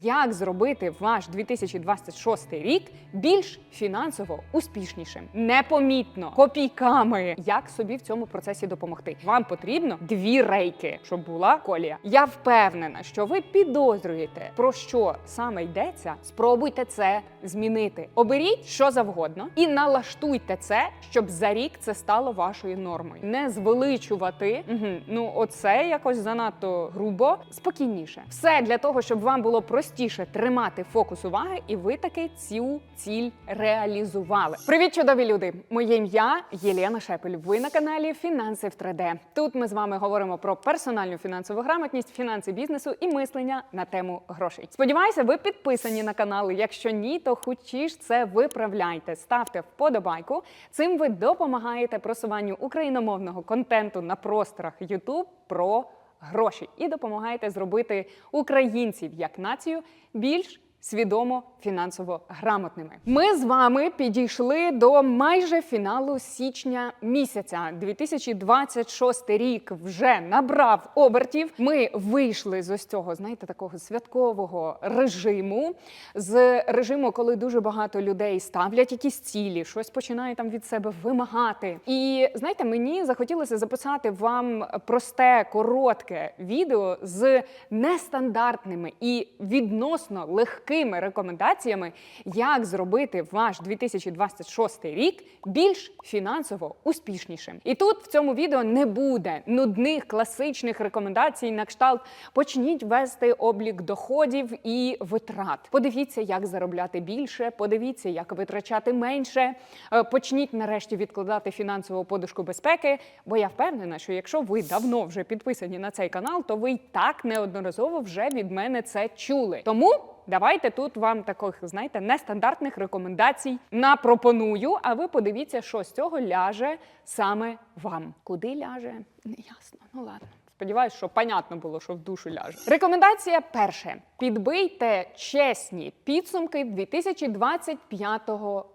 Як зробити ваш 2026 рік більш фінансово успішнішим, непомітно, копійками? Як собі в цьому процесі допомогти? Вам потрібно дві рейки, щоб була колія. Я впевнена, що ви підозрюєте про що саме йдеться. Спробуйте це змінити. Оберіть що завгодно і налаштуйте це, щоб за рік це стало вашою нормою. Не звеличувати. Угу. Ну, оце якось занадто грубо, спокійніше. Все для того, щоб вам було простіше тримати фокус уваги, і ви таки цю ціль реалізували. Привіт, чудові люди! Моє ім'я Єлена Шепель. Ви на каналі Фінанси в 3D. Тут ми з вами говоримо про персональну фінансову грамотність, фінанси бізнесу і мислення на тему грошей. Сподіваюся, ви підписані на канал. Якщо ні, то хочі це виправляйте. Ставте вподобайку. Цим ви допомагаєте просуванню україномовного контенту на просторах YouTube про гроші і допомагаєте зробити українців як націю більш свідомо фінансово грамотними. Ми з вами підійшли до майже фіналу січня місяця. 2026 рік вже набрав обертів. Ми вийшли з ось цього, знаєте, такого святкового режиму, з режиму, коли дуже багато людей ставлять якісь цілі, щось починає там від себе вимагати. І знаєте, мені захотілося записати вам просте, коротке відео з нестандартними і відносно легкими рекомендаціями, як зробити ваш 2026 рік більш фінансово успішнішим. І тут в цьому відео не буде нудних класичних рекомендацій на кшталт почніть вести облік доходів і витрат. Подивіться, як заробляти більше, подивіться, як витрачати менше. Е, Почніть нарешті відкладати фінансову подушку безпеки. Бо я впевнена, що якщо ви давно вже підписані на цей канал, то ви й так неодноразово вже від мене це чули. Тому. Давайте тут вам таких, знаєте, нестандартних рекомендацій напропоную, а ви подивіться, що з цього ляже саме вам. Куди ляже? Не ясно. Ну ладно. Сподіваюсь, що понятно було, що в душу ляже. Рекомендація перше: підбийте чесні підсумки 2025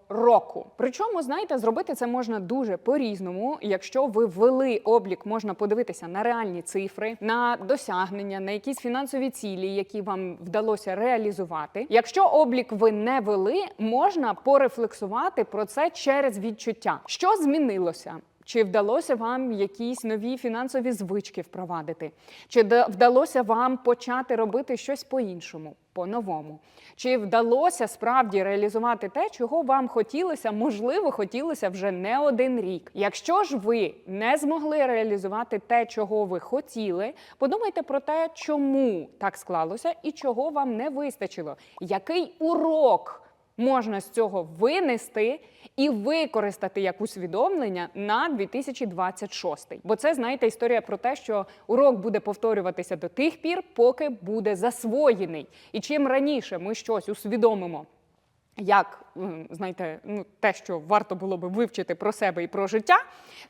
року. Причому, знаєте, зробити це можна дуже по-різному. Якщо ви ввели облік, можна подивитися на реальні цифри, на досягнення, на якісь фінансові цілі, які вам вдалося реалізувати. Якщо облік ви не вели, можна порефлексувати про це через відчуття, що змінилося. Чи вдалося вам якісь нові фінансові звички впровадити? Чи вдалося вам почати робити щось по-іншому, по-новому? Чи вдалося справді реалізувати те, чого вам хотілося, можливо, хотілося вже не один рік? Якщо ж ви не змогли реалізувати те, чого ви хотіли, подумайте про те, чому так склалося і чого вам не вистачило. Який урок? можна з цього винести і використати як усвідомлення на 2026. Бо це знаєте історія про те, що урок буде повторюватися до тих пір, поки буде засвоєний. І чим раніше ми щось усвідомимо. Як знаєте, ну те, що варто було би вивчити про себе і про життя,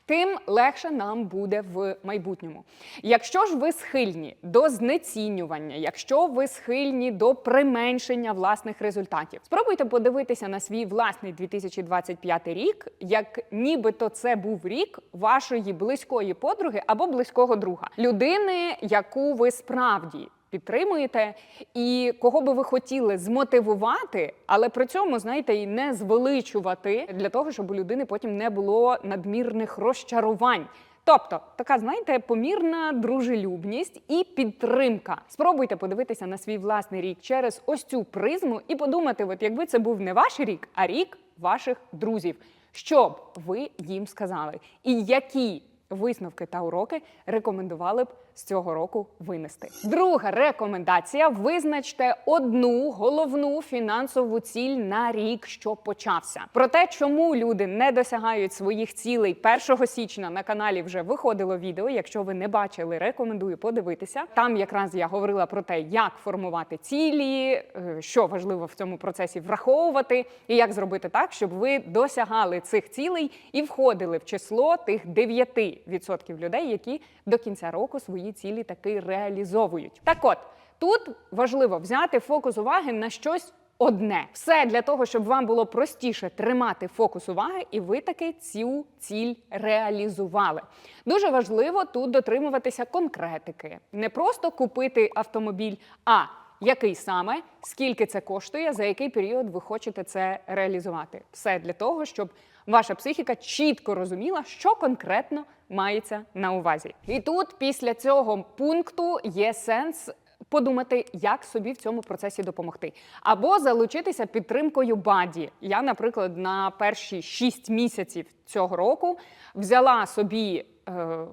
тим легше нам буде в майбутньому. Якщо ж ви схильні до знецінювання, якщо ви схильні до применшення власних результатів, спробуйте подивитися на свій власний 2025 рік, як нібито це був рік вашої близької подруги або близького друга, людини, яку ви справді підтримуєте, і кого би ви хотіли змотивувати, але при цьому, знаєте, і не звеличувати для того, щоб у людини потім не було надмірних розчарувань. Тобто, така, знаєте, помірна дружелюбність і підтримка. Спробуйте подивитися на свій власний рік через ось цю призму і подумати, от якби це був не ваш рік, а рік ваших друзів. Що б ви їм сказали? І які висновки та уроки рекомендували б з цього року винести. Друга рекомендація: визначте одну головну фінансову ціль на рік, що почався. Про те, чому люди не досягають своїх цілей 1 січня на каналі вже виходило відео. Якщо ви не бачили, рекомендую подивитися. Там якраз я говорила про те, як формувати цілі, е, що важливо в цьому процесі враховувати, і як зробити так, щоб ви досягали цих цілей і входили в число тих 9% людей, які до кінця року свої цілі таки реалізовують. Так от тут важливо взяти фокус уваги на щось. Одне все для того, щоб вам було простіше тримати фокус уваги, і ви таки цю ціль реалізували. Дуже важливо тут дотримуватися конкретики, не просто купити автомобіль, а який саме, скільки це коштує, за який період ви хочете це реалізувати. Все для того, щоб ваша психіка чітко розуміла, що конкретно мається на увазі. І тут після цього пункту є сенс. Подумати, як собі в цьому процесі допомогти, або залучитися підтримкою баді. Я, наприклад, на перші 6 місяців цього року взяла собі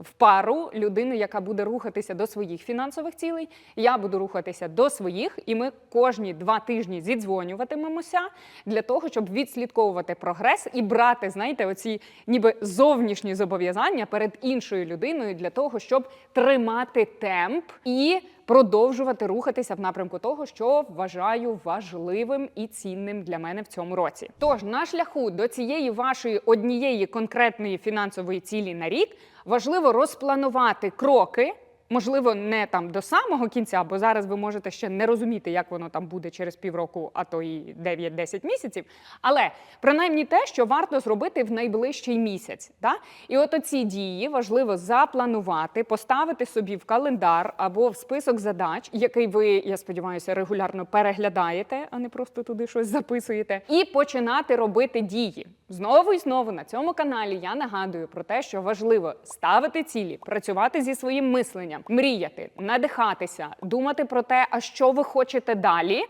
в пару людину, яка буде рухатися до своїх фінансових цілей. Я буду рухатися до своїх, і ми кожні два тижні зідзвонюватимемося для того, щоб відслідковувати прогрес і брати, знаєте, оці ніби зовнішні зобов'язання перед іншою людиною для того, щоб тримати темп і продовжувати рухатися в напрямку того, що вважаю важливим і цінним для мене в цьому році. Тож на шляху до цієї вашої однієї конкретної фінансової цілі на рік важливо розпланувати кроки. Можливо, не там до самого кінця, бо зараз ви можете ще не розуміти, як воно там буде через півроку, а то і 9-10 місяців. Але принаймні те, що варто зробити в найближчий місяць. Да? І от оці дії важливо запланувати, поставити собі в календар або в список задач, який ви, я сподіваюся, регулярно переглядаєте, а не просто туди щось записуєте, і починати робити дії. Знову і знову на цьому каналі я нагадую про те, що важливо ставити цілі, працювати зі своїм мисленням, мріяти, надихатися, думати про те, а що ви хочете далі.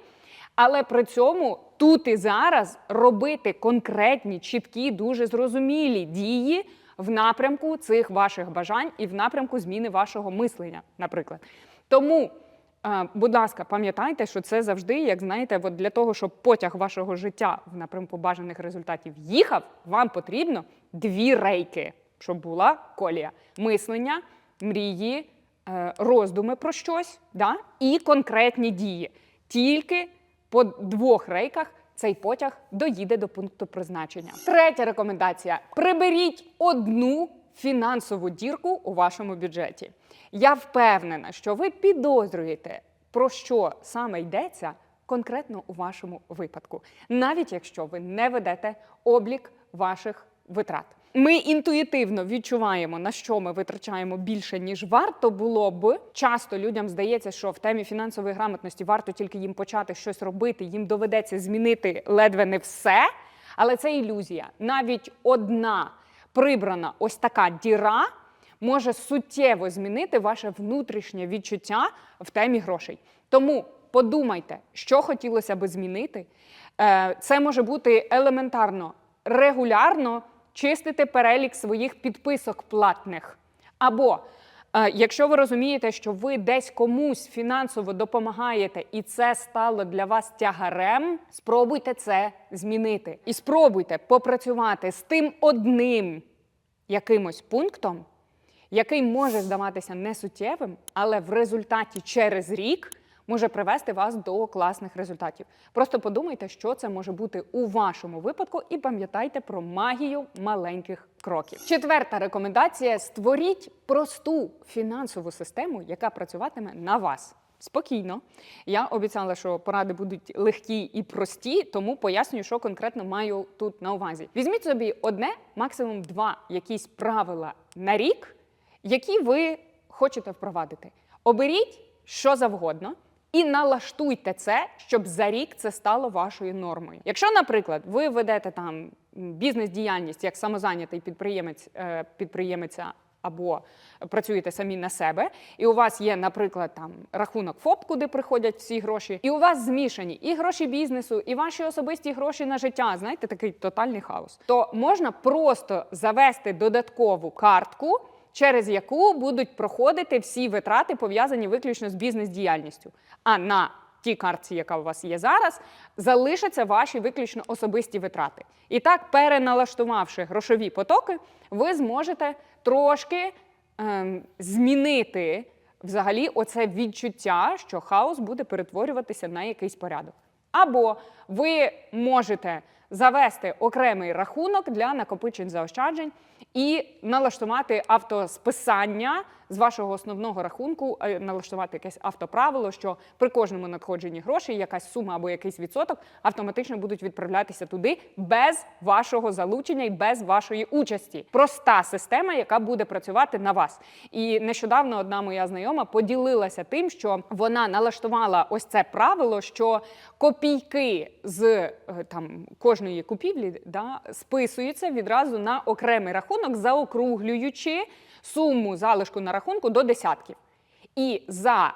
Але при цьому тут і зараз робити конкретні, чіткі, дуже зрозумілі дії в напрямку цих ваших бажань і в напрямку зміни вашого мислення, наприклад. Тому Е, Будь ласка, пам'ятайте, що це завжди, як знаєте, от для того, щоб потяг вашого життя в напрямку бажаних результатів їхав, вам потрібно дві рейки, щоб була колія мислення, мрії, роздуми про щось, да? і конкретні дії. Тільки по двох рейках цей потяг доїде до пункту призначення. Третя рекомендація: приберіть одну фінансову дірку у вашому бюджеті. Я впевнена, що ви підозрюєте, про що саме йдеться конкретно у вашому випадку, навіть якщо ви не ведете облік ваших витрат. Ми інтуїтивно відчуваємо, на що ми витрачаємо більше, ніж варто було б. Часто людям здається, що в темі фінансової грамотності варто тільки їм почати щось робити, їм доведеться змінити ледве не все. Але це ілюзія. Навіть одна прибрана ось така діра може суттєво змінити ваше внутрішнє відчуття в темі грошей. Тому подумайте, що хотілося би змінити. Е, Це може бути елементарно регулярно чистити перелік своїх підписок платних. Або е, якщо ви розумієте, що ви десь комусь фінансово допомагаєте, і це стало для вас тягарем, спробуйте це змінити. І спробуйте попрацювати з тим одним якимось пунктом, який може здаватися несуттєвим, але в результаті через рік може привести вас до класних результатів. Просто подумайте, що це може бути у вашому випадку, і пам'ятайте про магію маленьких кроків. Четверта рекомендація: створіть просту фінансову систему, яка працюватиме на вас. Спокійно. Я обіцяла, що поради будуть легкі і прості, тому пояснюю, що конкретно маю тут на увазі. Візьміть собі одне, максимум два якісь правила на рік, які ви хочете впровадити. Оберіть що завгодно. І налаштуйте це, щоб за рік це стало вашою нормою. Якщо, наприклад, ви ведете там бізнес-діяльність як самозайнятий підприємець, е, підприємиця або працюєте самі на себе, і у вас є, наприклад, там рахунок ФОП, куди приходять всі гроші, і у вас змішані і гроші бізнесу, і ваші особисті гроші на життя. Знаєте, такий тотальний хаос. То можна просто завести додаткову картку. Через яку будуть проходити всі витрати, пов'язані виключно з бізнес-діяльністю. А на тій картці, яка у вас є зараз, залишаться ваші виключно особисті витрати. І так, переналаштувавши грошові потоки, ви зможете трошки ем, змінити взагалі оце відчуття, що хаос буде перетворюватися на якийсь порядок. Або ви можете завести окремий рахунок для накопичень заощаджень і налаштувати автосписання з вашого основного рахунку, е, налаштувати якесь автоправило, що при кожному надходженні грошей якась сума або якийсь відсоток автоматично будуть відправлятися туди без вашого залучення і без вашої участі. Проста система, яка буде працювати на вас. І нещодавно одна моя знайома поділилася тим, що вона налаштувала ось це правило, що копійки з е, там кожної купівлі да, списуються відразу на окремий рахунок, заокруглюючи суму залишку на рахунку до десятків. І за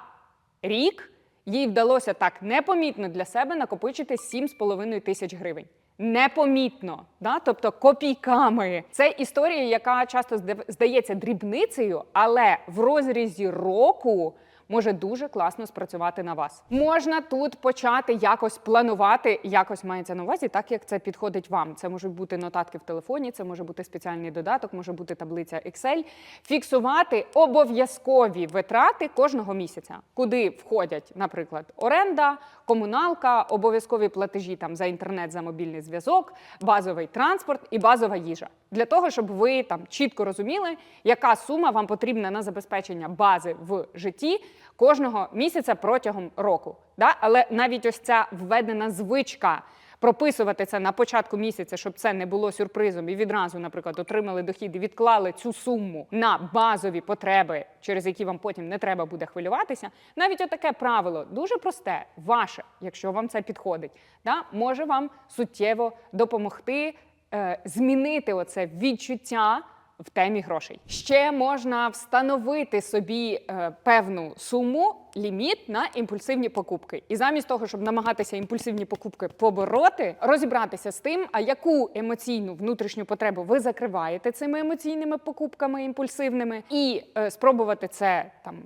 рік їй вдалося так непомітно для себе накопичити 7,5 тисяч гривень. Непомітно, да? тобто копійками. Це історія, яка часто зда- здається дрібницею, але в розрізі року може дуже класно спрацювати на вас. Можна тут почати якось планувати, якось мається на увазі, так як це підходить вам. Це можуть бути нотатки в телефоні, це може бути спеціальний додаток, може бути таблиця Excel. Фіксувати обов'язкові витрати кожного місяця, куди входять, наприклад, оренда, комуналка, обов'язкові платежі там за інтернет, за мобільний зв'язок, базовий транспорт і базова їжа. Для того, щоб ви там чітко розуміли, яка сума вам потрібна на забезпечення бази в житті кожного місяця протягом року. Да? Але навіть ось ця введена звичка прописувати це на початку місяця, щоб це не було сюрпризом, і відразу, наприклад, отримали дохід і відклали цю суму на базові потреби, через які вам потім не треба буде хвилюватися. Навіть отаке правило дуже просте, ваше, якщо вам це підходить, да, може вам суттєво допомогти е, змінити оце відчуття в темі грошей. Ще можна встановити собі е, певну суму, ліміт на імпульсивні покупки. І замість того, щоб намагатися імпульсивні покупки побороти, розібратися з тим, а яку емоційну внутрішню потребу ви закриваєте цими емоційними покупками імпульсивними, і е, спробувати це там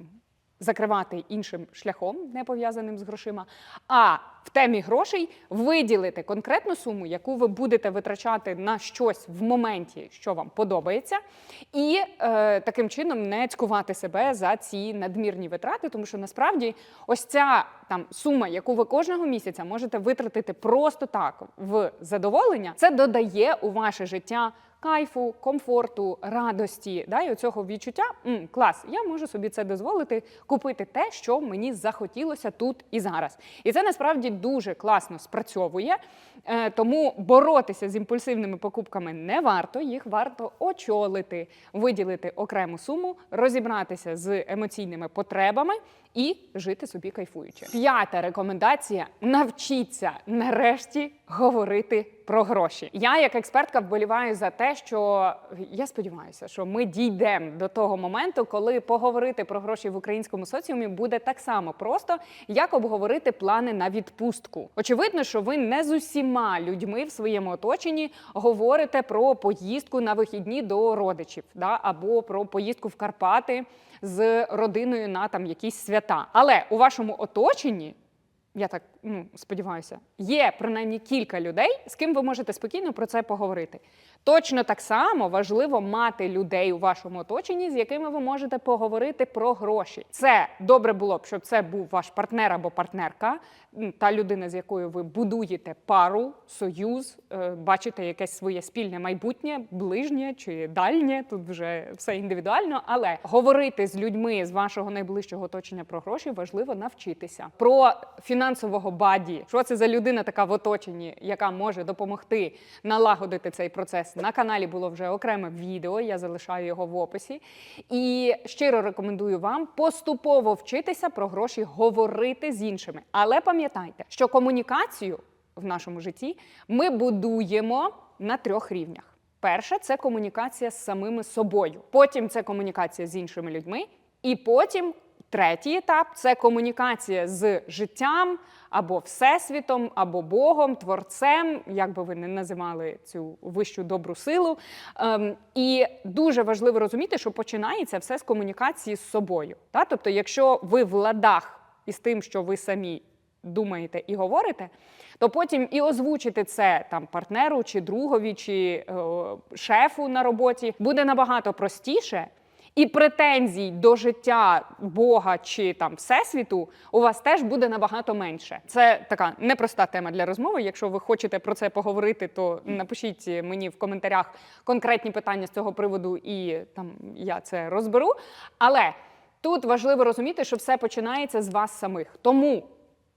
закривати іншим шляхом, не пов'язаним з грошима. А в темі грошей виділити конкретну суму, яку ви будете витрачати на щось в моменті, що вам подобається, і е, таким чином не цькувати себе за ці надмірні витрати, тому що насправді ось ця там сума, яку ви кожного місяця можете витратити просто так в задоволення, це додає у ваше життя кайфу, комфорту, радості, да, і оцього відчуття М, клас, я можу собі це дозволити купити те, що мені захотілося тут і зараз. І це насправді дуже класно спрацьовує. Е, тому боротися з імпульсивними покупками не варто, їх варто очолити, виділити окрему суму, розібратися з емоційними потребами і жити собі кайфуючи. П'ята рекомендація: навчіться нарешті говорити про гроші. Я, як експертка, вболіваю за те, що я сподіваюся, що ми дійдемо до того моменту, коли поговорити про гроші в українському соціумі буде так само просто, як обговорити плани на відпустку. Очевидно, що ви не з усіма людьми в своєму оточенні говорите про поїздку на вихідні до родичів, да, або про поїздку в Карпати з родиною на там якісь свята. Але у вашому оточенні я так ну, сподіваюся, є принаймні кілька людей, з ким ви можете спокійно про це поговорити. Точно так само важливо мати людей у вашому оточенні, з якими ви можете поговорити про гроші. Це добре було б, щоб це був ваш партнер або партнерка, та людина, з якою ви будуєте пару, союз, е, бачите якесь своє спільне майбутнє, ближнє чи дальнє. Тут вже все індивідуально. Але говорити з людьми з вашого найближчого оточення про гроші важливо навчитися. Про фінансового баді, що це за людина така в оточенні, яка може допомогти налагодити цей процес. На каналі було вже окреме відео. Я залишаю його в описі. І щиро рекомендую вам поступово вчитися про гроші говорити з іншими. Але пам'ятайте, що комунікацію в нашому житті ми будуємо на трьох рівнях. Перше це комунікація з самими собою. Потім це комунікація з іншими людьми, і потім третій етап це комунікація з життям або всесвітом, або Богом, творцем, як би ви не називали цю вищу добру силу. Ем, і дуже важливо розуміти, що починається все з комунікації з собою. Та? Тобто, якщо ви в ладах із тим, що ви самі думаєте і говорите, то потім і озвучити це там партнеру, чи другові, чи е, шефу на роботі буде набагато простіше. І претензій до життя Бога чи там всесвіту у вас теж буде набагато менше. Це така непроста тема для розмови. Якщо ви хочете про це поговорити, то напишіть мені в коментарях конкретні питання з цього приводу, і там я це розберу. Але тут важливо розуміти, що все починається з вас самих. Тому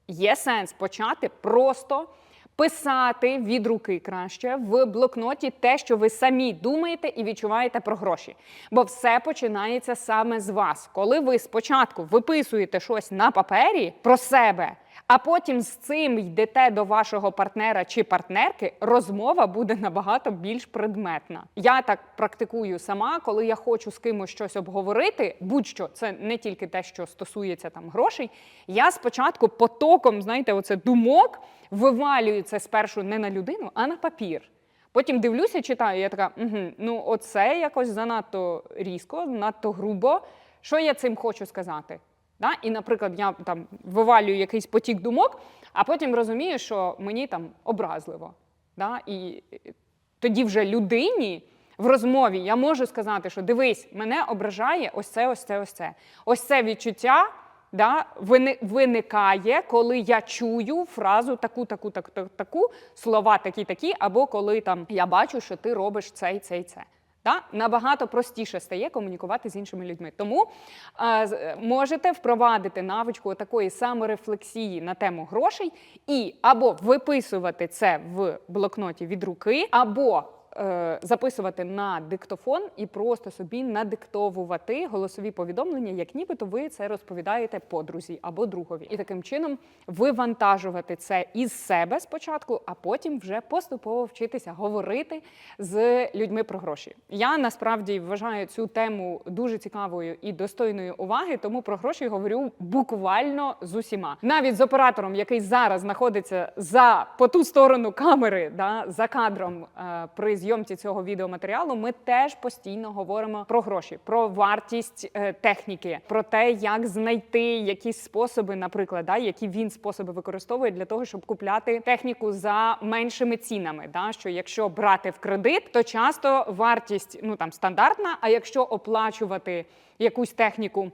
є сенс почати просто писати від руки краще в блокноті те, що ви самі думаєте і відчуваєте про гроші. Бо все починається саме з вас. Коли ви спочатку виписуєте щось на папері про себе. А потім з цим йдете до вашого партнера чи партнерки, розмова буде набагато більш предметна. Я так практикую сама, коли я хочу з кимось щось обговорити, будь-що це не тільки те, що стосується там грошей. Я спочатку потоком, знаєте, оце думок вивалюю це спершу не на людину, а на папір. Потім дивлюся, читаю, я така, угу, ну оце якось занадто різко, надто грубо. Що я цим хочу сказати? Да? І, наприклад, я там вивалюю якийсь потік думок, а потім розумію, що мені там образливо. Да? І тоді вже людині в розмові я можу сказати, що дивись, мене ображає ось це, ось це, ось це. Ось це відчуття да, виникає, коли я чую фразу таку, таку, таку, таку, таку, слова такі, такі, або коли там я бачу, що ти робиш це і це і це. Да? Набагато простіше стає комунікувати з іншими людьми. Тому е, е, можете впровадити навичку такої саморефлексії на тему грошей і або виписувати це в блокноті від руки, або записувати на диктофон і просто собі надиктовувати голосові повідомлення, як нібито ви це розповідаєте подрузі або другові. І таким чином вивантажувати це із себе спочатку, а потім вже поступово вчитися говорити з людьми про гроші. Я насправді вважаю цю тему дуже цікавою і достойною уваги, тому про гроші говорю буквально з усіма, навіть з оператором, який зараз знаходиться за по ту сторону камери, да, за кадром е, при зйомці цього відеоматеріалу. Ми теж постійно говоримо про гроші, про вартість е, техніки, про те, як знайти якісь способи, наприклад, да, які він способи використовує для того, щоб купляти техніку за меншими цінами. Да, що якщо брати в кредит, то часто вартість ну там стандартна. А якщо оплачувати якусь техніку.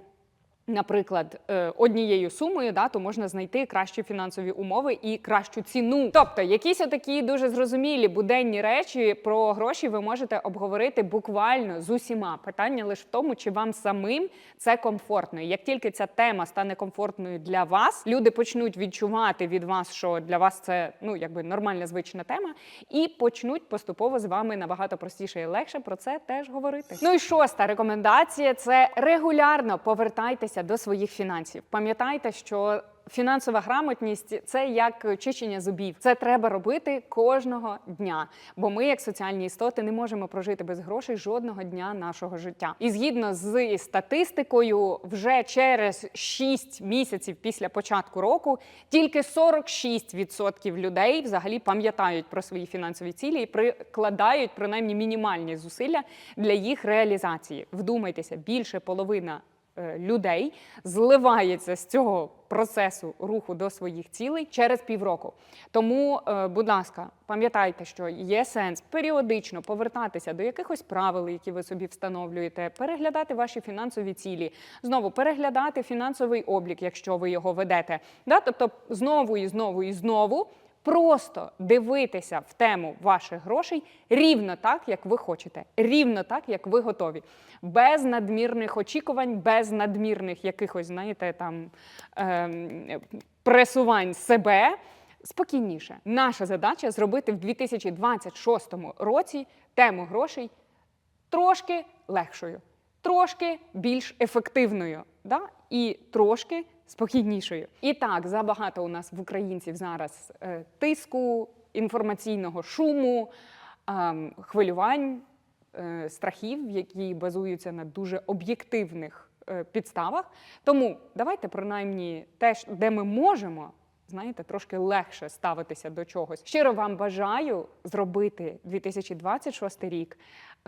Наприклад, е, однією сумою, да, то можна знайти кращі фінансові умови і кращу ціну. Тобто, якісь отакі дуже зрозумілі буденні речі про гроші ви можете обговорити буквально з усіма. Питання лише в тому, чи вам самим це комфортно. Як тільки ця тема стане комфортною для вас, люди почнуть відчувати від вас, що для вас це ну якби нормальна звична тема, і почнуть поступово з вами набагато простіше і легше про це теж говорити. Ну і шоста рекомендація це регулярно повертайтеся до своїх фінансів. Пам'ятайте, що Фінансова грамотність це як чищення зубів. Це треба робити кожного дня. Бо ми, як соціальні істоти, не можемо прожити без грошей жодного дня нашого життя. І згідно з статистикою, вже через 6 місяців після початку року тільки 46% людей взагалі пам'ятають про свої фінансові цілі і прикладають принаймні мінімальні зусилля для їх реалізації. Вдумайтеся, більше половина людей зливається з цього процесу руху до своїх цілей через півроку. Тому, е, будь ласка, пам'ятайте, що є сенс періодично повертатися до якихось правил, які ви собі встановлюєте, переглядати ваші фінансові цілі, знову переглядати фінансовий облік, якщо ви його ведете. Да? Тобто знову і знову і знову. Просто дивитися в тему ваших грошей рівно так, як ви хочете, рівно так, як ви готові, без надмірних очікувань, без надмірних якихось, знаєте, там ем, пресувань себе. Спокійніше. Наша задача зробити в 2026 році тему грошей трошки легшою, трошки більш ефективною, да? і трошки спокійнішою. І так, забагато у нас в українців зараз е, тиску, інформаційного шуму, хвилювань, е, страхів, які базуються на дуже об'єктивних е, підставах. Тому давайте принаймні те, де ми можемо. Знаєте, трошки легше ставитися до чогось. Щиро вам бажаю зробити 2026 рік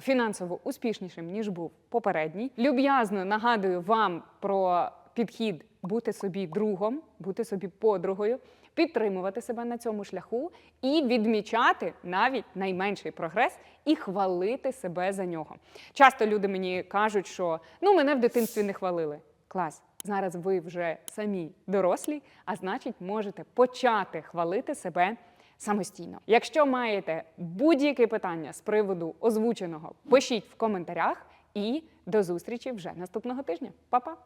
фінансово успішнішим ніж був попередній. Люб'язно нагадую вам про підхід бути собі другом, бути собі подругою, підтримувати себе на цьому шляху і відмічати навіть найменший прогрес і хвалити себе за нього. Часто люди мені кажуть, що ну мене в дитинстві не хвалили. Клас. Зараз ви вже самі дорослі, а значить, можете почати хвалити себе самостійно. Якщо маєте будь-які питання з приводу озвученого, пишіть в коментарях і до зустрічі вже наступного тижня. Па-па!